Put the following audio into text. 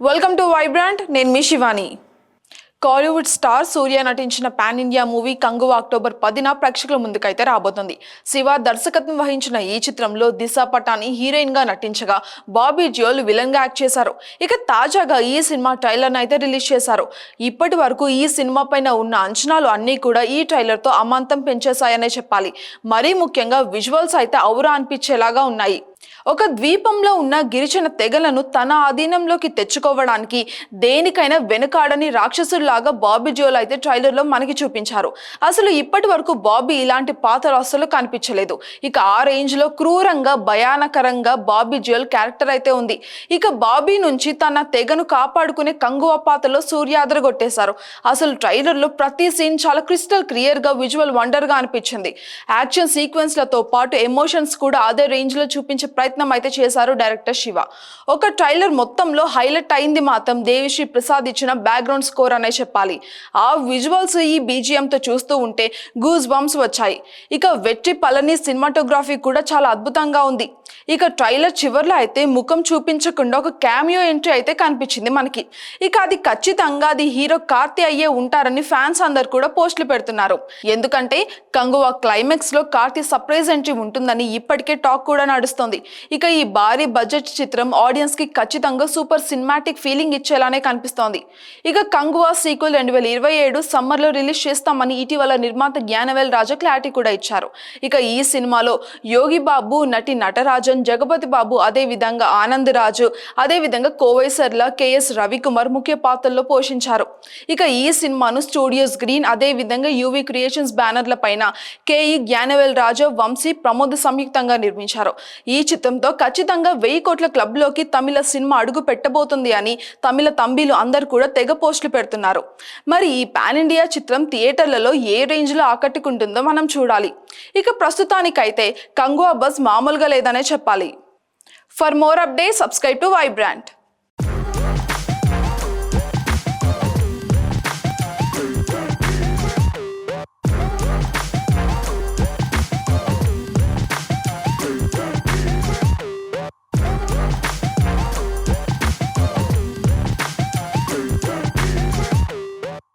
Welcome to Vibrant నేను మీ Shivani. Kollywood star Suriya నటించిన pan India movie Kanguva October పదిన ప్రేక్షకుల ముందుకైతే రాబోతుంది. శివ దర్శకత్వం వహించిన ఈ చిత్రంలో దిశా పటాని హీరోయిన్గా నటించగా బాబీ జియోల్ విలన్గా యాక్ట్ చేశారు. ఇక తాజాగా ఈ సినిమా ట్రైలర్ అయితే రిలీజ్ చేశారు. ఇప్పటి వరకు ఈ సినిమా పైన ఉన్న అంచనాలు అన్నీ కూడా ఈ ట్రైలర్తో అమాంతం పెంచేశాయనే చెప్పాలి. మరీ ముఖ్యంగా విజువల్స్ అయితే ఔరా అనిపించేలాగా ఉన్నాయి. ఒక ద్వీపంలో ఉన్న గిరిజన తెగలను తన ఆధీనంలోకి తెచ్చుకోవడానికి దేనికైనా వెనుకాడని రాక్షసుల్లాగా బాబీ జోల్ అయితే ట్రైలర్లో మనకి చూపించారు. అసలు ఇప్పటి వరకు బాబీ ఇలాంటి పాత్ర అసలు కనిపించలేదు. ఇక ఆ రేంజ్లో క్రూరంగా భయానకరంగా బాబీ జోల్ క్యారెక్టర్ అయితే ఉంది. ఇక బాబీ నుంచి తన తెగను కాపాడుకునే కంగువ పాత్రలో సూర్యాదర కొట్టేశారు. అసలు ట్రైలర్లో ప్రతి సీన్ చాలా క్రిస్టల్ క్లియర్గా విజువల్ వండర్గా అనిపించింది. యాక్షన్ సీక్వెన్స్లతో పాటు ఎమోషన్స్ కూడా అదే రేంజ్లో చూపించే ప్రయత్నం అయితే చేశారు డైరెక్టర్ శివ. ఒక ట్రైలర్ మొత్తంలో హైలైట్ అయింది మాత్రం దేవిశ్రీ ప్రసాద్ ఇచ్చిన బ్యాక్గ్రౌండ్ స్కోర్ అనే చెప్పాలి. ఆ విజువల్స్ ఈ బీజిఎంతో చూస్తూ ఉంటే గూస్ బంప్స్ వచ్చాయి. ఇక వెట్రి పళని సినిమాటోగ్రఫీ కూడా చాలా అద్భుతంగా ఉంది. ఇక ట్రైలర్ చివర్లో అయితే ముఖం చూపించకుండా ఒక క్యామియో ఎంట్రీ అయితే కనిపించింది మనకి. ఇక అది ఖచ్చితంగా అది హీరో కార్తీ అయ్యే ఉంటారని ఫ్యాన్స్ అందరు కూడా పోస్టులు పెడుతున్నారు. ఎందుకంటే కంగువా క్లైమాక్స్లో కార్తీ సర్ప్రైజ్ ఎంట్రీ ఉంటుందని ఇప్పటికే టాక్ కూడా నడుస్తుంది. ఇక ఈ భారీ బడ్జెట్ చిత్రం ఆడియన్స్కి ఖచ్చితంగా సూపర్ సినిమాటిక్ ఫీలింగ్ ఇచ్చేలానే కనిపిస్తోంది. ఇక కంగువా సీక్వెల్ రెండు వేల ఇరవై ఏడు సమ్మర్లో రిలీజ్ చేస్తామని ఇటీవల నిర్మాత జ్ఞానవేల్ రాజా క్లారిటీ కూడా ఇచ్చారు. ఇక ఈ సినిమాలో యోగి బాబు నటి నటరాజన్ జగపతి బాబు అదే విధంగా ఆనంద్ రాజు అదే విధంగా కోవైసర్ల కెఎస్ రవికుమార్ ముఖ్య పాత్రల్లో పోషించారు. ఇక ఈ సినిమాను స్టూడియోస్ గ్రీన్ అదే విధంగా యూవి క్రియేషన్స్ బ్యానర్ల పైన కేఈ జ్ఞానవేల్ రాజా వంశీ ప్రమోద్ సంయుక్తంగా నిర్మించారు. ఈ చిత్రంతో ఖచ్చితంగా వెయ్యి కోట్ల క్లబ్లోకి తమిళ సినిమా అడుగు పెట్టబోతుంది అని తమిళ తంబీలు అందరు కూడా తెగ పోస్టులు పెడుతున్నారు. మరి ఈ పాన్ ఇండియా చిత్రం థియేటర్లలో ఏ రేంజ్లో ఆకట్టుకుంటుందో మనం చూడాలి. ఇక ప్రస్తుతానికైతే కంగువా బస్ మామూలుగా లేదనే చెప్పాలి. For more update subscribe to Vibrant.